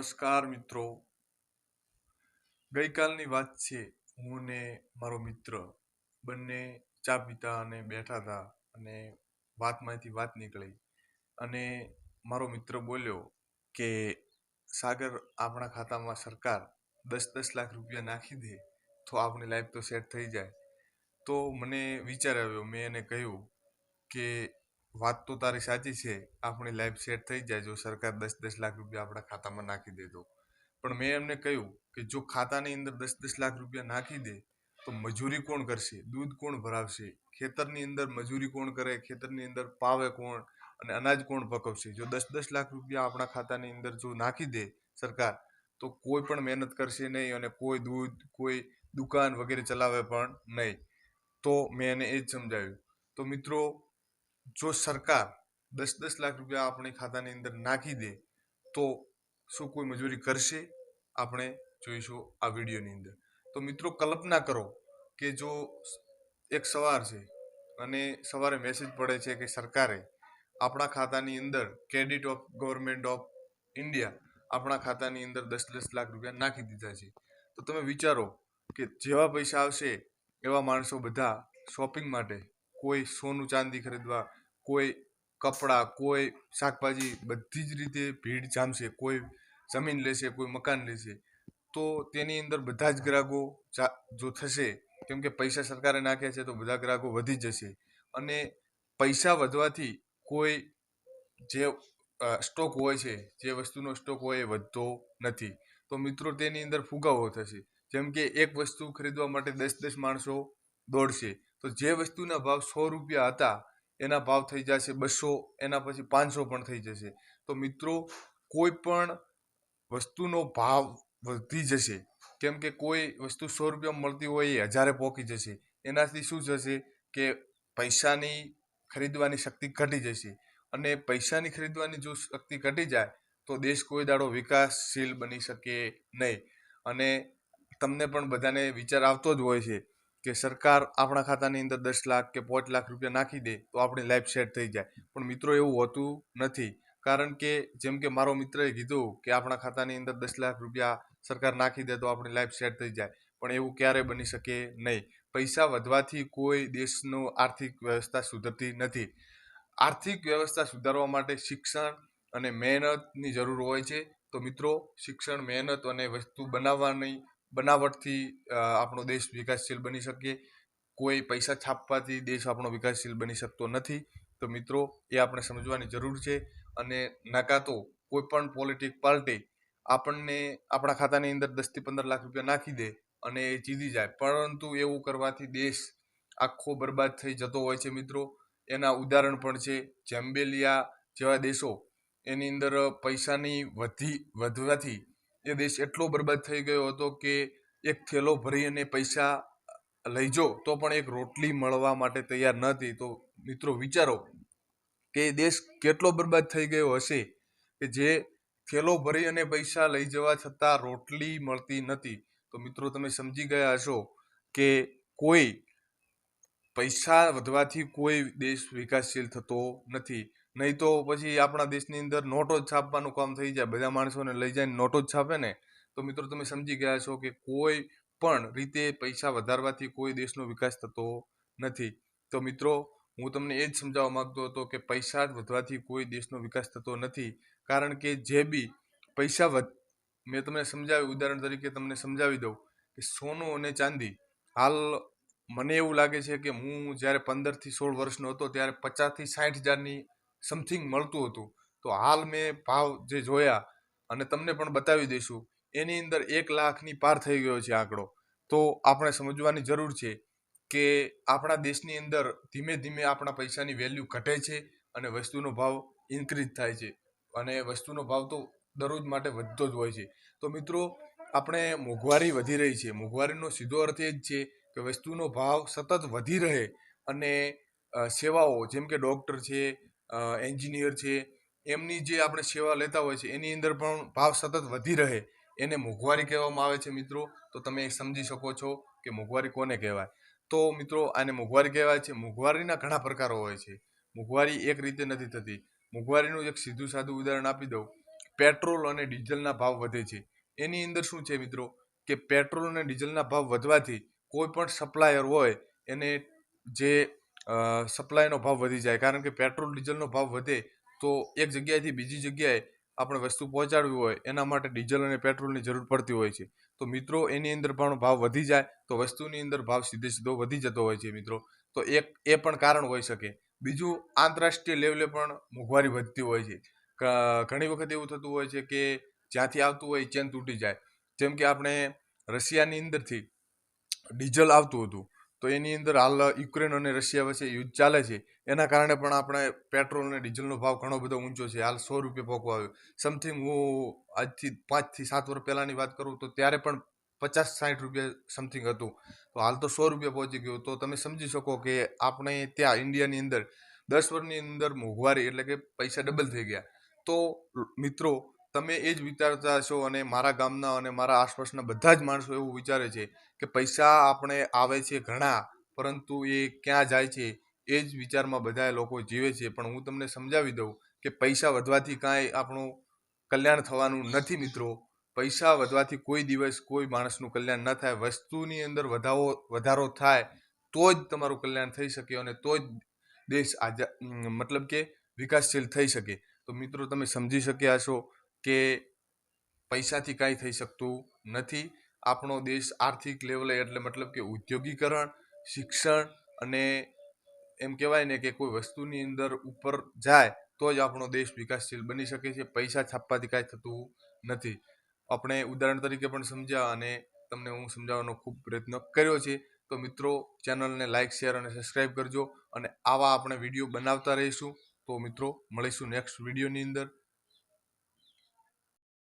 નમસ્કાર મિત્રો. ગઈકાલની વાત છે, હું ને મારો મિત્ર બંને ચા પીતા અને બેઠા હતા અને વાતમાંથી વાત નીકળી. અને મારો મિત્ર બોલ્યો કે સાગર આપણા ખાતામાં સરકાર દસ દસ લાખ રૂપિયા નાખી દે, તો આપણી લાઈફ તો સેટ થઈ જાય. તો મને વિચાર આવ્યો, મેં એને કહ્યું કે વાત તો તારી સાચી છે, આપણી લાઈફ સેટ થઈ જાય જો સરકાર દસ દસ લાખ રૂપિયા આપણા ખાતામાં નાખી દે તો. પણ મેં એમને કહ્યું કે જો ખાતાની અંદર દસ દસ લાખ રૂપિયા નાખી દે, તો મજૂરી કોણ કરશે? દૂધ કોણ ભરાવશે? ખેતરની અંદર મજૂરી કોણ કરે? ખેતરની અંદર પાવે કોણ? અને અનાજ કોણ પકવશે? જો દસ દસ લાખ રૂપિયા આપણા ખાતાની અંદર જો નાખી દે સરકાર, તો કોઈ પણ મહેનત કરશે નહીં અને કોઈ દૂધ, કોઈ દુકાન વગેરે ચલાવે પણ નહીં. તો મેં એને એ જ સમજાવ્યું. તો મિત્રો જો સરકાર દસ દસ લાખ રૂપિયા આપણી ખાતાની અંદર નાખી દે, તો શું કોઈ મજૂરી કરશે? આપણે જોઈશું આ વિડીયોની અંદર. તો મિત્રો, કલ્પના કરો કે જો એક સવાર છે અને સવારે મેસેજ પડે છે કે સરકારે આપણા ખાતાની અંદર credit of government of India આપણા ખાતાની અંદર દસ દસ લાખ રૂપિયા નાખી દીધા છે. તો તમે વિચારો કે જેવા પૈસા આવશે એવા માણસો બધા શોપિંગ માટે કોઈ સોનું ચાંદી ખરીદવા કોઈ કપડાં, કોઈ શાકભાજી, બધી જ રીતે ભીડ જામશે, કોઈ જમીન લેશે, કોઈ મકાન લેશે, તો તેની અંદર બધા જ ગ્રાહકો જો થશે, કેમ કે પૈસા સરકારે નાખ્યા છે, તો બધા ગ્રાહકો વધી જશે. અને પૈસા વધવાથી કોઈ જે સ્ટોક હોય છે, જે વસ્તુનો સ્ટોક હોય એ વધતો નથી. તો મિત્રો, તેની અંદર ફુગાવો થશે. જેમ કે એક વસ્તુ ખરીદવા માટે દસ દસ માણસો દોડશે. તો જે વસ્તુના ભાવ સો રૂપિયા હતા એના ભાવ થઈ જશે, બસો, એના પછી પાંચસો પણ થઈ જશે. તો મિત્રો, કોઈ પણ વસ્તુનો ભાવ વધી જશે, કેમ કે કોઈ વસ્તુ સો રૂપિયા મળતી હોય એ હજારે પહોંચી જશે. એનાથી શું થશે કે પૈસાની ખરીદવાની શક્તિ ઘટી જશે. અને પૈસાની ખરીદવાની જો શક્તિ ઘટી જાય, તો દેશ કોઈ દાડો વિકાસશીલ બની શકે નહીં. અને તમને પણ બધાને વિચાર આવતો જ હોય છે કે સરકાર આપણા ખાતાની અંદર દસ લાખ કે પાંચ લાખ રૂપિયા નાખી દે તો આપણી લાઈફ સેટ થઈ જાય. પણ મિત્રો એવું હોતું નથી. કારણ કે જેમ કે મારો મિત્રએ કીધું કે આપણા ખાતાની અંદર દસ લાખ રૂપિયા સરકાર નાખી દે તો આપણી લાઈફ સેટ થઈ જાય. પણ એવું ક્યારે બની શકે નહીં. પૈસા વધવાથી કોઈ દેશનું આર્થિક વ્યવસ્થા સુધરતી નથી. આર્થિક વ્યવસ્થા સુધારવા માટે શિક્ષણ અને મહેનતની જરૂર હોય છે. તો મિત્રો, શિક્ષણ, મહેનત અને વસ્તુ બનાવવાની બનાવટથી આપણો દેશ વિકાસશીલ બની શકે. કોઈ પૈસા છાપવાથી દેશ આપણો વિકાસશીલ બની શકતો નથી. તો મિત્રો, એ આપણે સમજવાની જરૂર છે અને નકાતો કોઈ પણ પોલિટિક પાર્ટી આપણને આપણા ખાતાની અંદર દસથી પંદર લાખ રૂપિયા નાખી દે અને એ જીતી જાય. પરંતુ એવું કરવાથી દેશ આખો બરબાદ થઈ જતો હોય છે મિત્રો. એના ઉદાહરણ પણ છે, જેમ્બેલિયા જેવા દેશો એની અંદર પૈસાની વધી વધવાથી એ દેશ એટલો બરબાદ થઈ ગયો હતો કે એક થેલો ભરી અને પૈસા લઈ જો, તો પણ એક રોટલી મળવા માટે તૈયાર ન તો મિત્રો વિચારો કે દેશ કેટલો બરબાદ થઈ ગયો હશે કે જે થેલો ભરી અને પૈસા લઈ જવા છતાં રોટલી મળતી નથી. તો મિત્રો તમે સમજી ગયા હશો કે કોઈ પૈસા વધવાથી કોઈ દેશ વિકાસશીલ થતો નથી. નહીં તો પછી આપણા દેશની અંદર નોટો જ છાપવાનું કામ થઈ જાય. બધા માણસોને લઈ જાય નોટો જ છાપે ને. તો મિત્રો તમે સમજી ગયા છો કે કોઈ પણ રીતે પૈસા વધારવાથી કોઈ દેશનો વિકાસ થતો નથી. તો મિત્રો, હું તમને એ જ સમજાવવા માગતો હતો કે પૈસા વધવાથી કોઈ દેશનો વિકાસ થતો નથી. કારણ કે જે બી પૈસા વધ, મેં તમને સમજાવ્યું, ઉદાહરણ તરીકે તમને સમજાવી દઉં કે સોનું અને ચાંદી. હાલ મને એવું લાગે છે કે હું જ્યારે પંદરથી સોળ વર્ષનો હતો, ત્યારે પચાસથી સાઠ હજારની સમથિંગ મળતું હતું. તો હાલ મેં ભાવ જે જોયા અને તમને પણ બતાવી દઈશું, એની અંદર એક લાખની પાર થઈ ગયો છે આંકડો. તો આપણે સમજવાની જરૂર છે કે આપણા દેશની અંદર ધીમે ધીમે આપણા પૈસાની વેલ્યુ ઘટે છે અને વસ્તુનો ભાવ ઇન્ક્રીઝ થાય છે. અને વસ્તુનો ભાવ તો દરરોજ માટે વધતો જ હોય છે. તો મિત્રો, આપણે મોંઘવારી વધી રહી છે. મોંઘવારીનો સીધો અર્થ એ જ છે કે વસ્તુનો ભાવ સતત વધી રહે અને સેવાઓ, જેમ કે ડૉક્ટર છે એન્જિનિયર છે, એમની જે આપણે સેવા લેતા હોય છે, એની અંદર પણ ભાવ સતત વધી રહે. એને મોંઘવારી કહેવામાં આવે છે મિત્રો. તો તમે સમજી શકો છો કે મોંઘવારી કોને કહેવાય? તો મિત્રો આને મોંઘવારી કહેવાય છે. મોંઘવારીના ઘણા પ્રકારો હોય છે. મોંઘવારી એક રીતે નથી થતી. મોંઘવારીનું એક સીધું સાદું ઉદાહરણ આપી દઉં. પેટ્રોલ અને ડીઝલના ભાવ વધે છે. એની અંદર શું છે મિત્રો? કે પેટ્રોલ અને ડીઝલના ભાવ વધવાથી કોઈ પણ સપ્લાયર હોય, એને જે સપ્લાયનો ભાવ વધી જાય. કારણ કે પેટ્રોલ, ડીઝલનો ભાવ વધે તો એક જગ્યાએથી બીજી જગ્યાએ આપણે વસ્તુ પહોંચાડવી હોય, એના માટે ડીઝલ અને પેટ્રોલની જરૂર પડતી હોય છે. તો મિત્રો, એની અંદર પણ ભાવ વધી જાય તો વસ્તુની અંદર ભાવ સીધે સીધો વધી જતો હોય છે મિત્રો. તો એક, એ પણ કારણ હોઈ શકે. બીજું, આંતરરાષ્ટ્રીય લેવલે પણ મોંઘવારી વધતી હોય છે. ઘણી વખત એવું થતું હોય છે કે જ્યાંથી આવતું હોય ચેન તૂટી જાય. જેમ કે આપણે રશિયાની અંદરથી ડીઝલ આવતું હતું. તો એની અંદર હાલ યુક્રેન અને રશિયા વચ્ચે યુદ્ધ ચાલે છે. એના કારણે પણ આપણે પેટ્રોલ અને ડીઝલનો ભાવ ઘણો બધો ઊંચો છે. હાલ સો રૂપિયા પોકો આવ્યો. સમથિંગ હું આજથી પાંચથી સાત વર્ષ પહેલાંની વાત કરું તો ત્યારે પણ પચાસ સાઠ રૂપિયા સમથિંગ હતું. તો હાલ તો સો રૂપિયા પહોંચી ગયું. તો તમે સમજી શકો કે આપણે ત્યાં ઇન્ડિયાની અંદર દસ વર્ષની અંદર મોંઘવારી એટલે કે પૈસા ડબલ થઈ ગયા. તો મિત્રો તમે એ જ વિચારતા હશો અને મારા ગામના અને મારા આસપાસના બધા જ માણસો એવું વિચારે છે કે પૈસા આપણે આવે છે ઘણા, પરંતુ એ ક્યાં જાય છે, એ જ વિચારમાં બધા લોકો જીવે છે. પણ હું તમને સમજાવી દઉં કે પૈસા વધવાથી કાંઈ આપણું કલ્યાણ થવાનું નથી મિત્રો. પૈસા વધવાથી કોઈ દિવસ કોઈ માણસનું કલ્યાણ ન થાય. વસ્તુની અંદર વધારો વધારો થાય તો જ તમારું કલ્યાણ થઈ શકે અને તો જ દેશ આજા મતલબ કે વિકાસશીલ થઈ શકે. તો મિત્રો તમે સમજી શક્યા હશો કે પૈસાથી કાંઈ થઈ શકતું નથી. આપણો દેશ આર્થિક લેવલે એટલે મતલબ કે ઉદ્યોગીકરણ, શિક્ષણ અને એમ કહેવાય ને કે કોઈ વસ્તુની અંદર ઉપર જાય તો જ આપણો દેશ વિકાસશીલ બની શકે છે. પૈસા છાપવાથી કાંઈ થતું નથી. આપણે ઉદાહરણ તરીકે પણ સમજ્યા અને તમને હું સમજાવવાનો ખૂબ પ્રયત્ન કર્યો છે. તો મિત્રો, ચેનલને લાઇક શેર અને સબસ્ક્રાઈબ કરજો અને આવા આપણે વીડિયો બનાવતા રહીશું. તો મિત્રો, મળીશું નેક્સ્ટ વિડીયોની અંદર.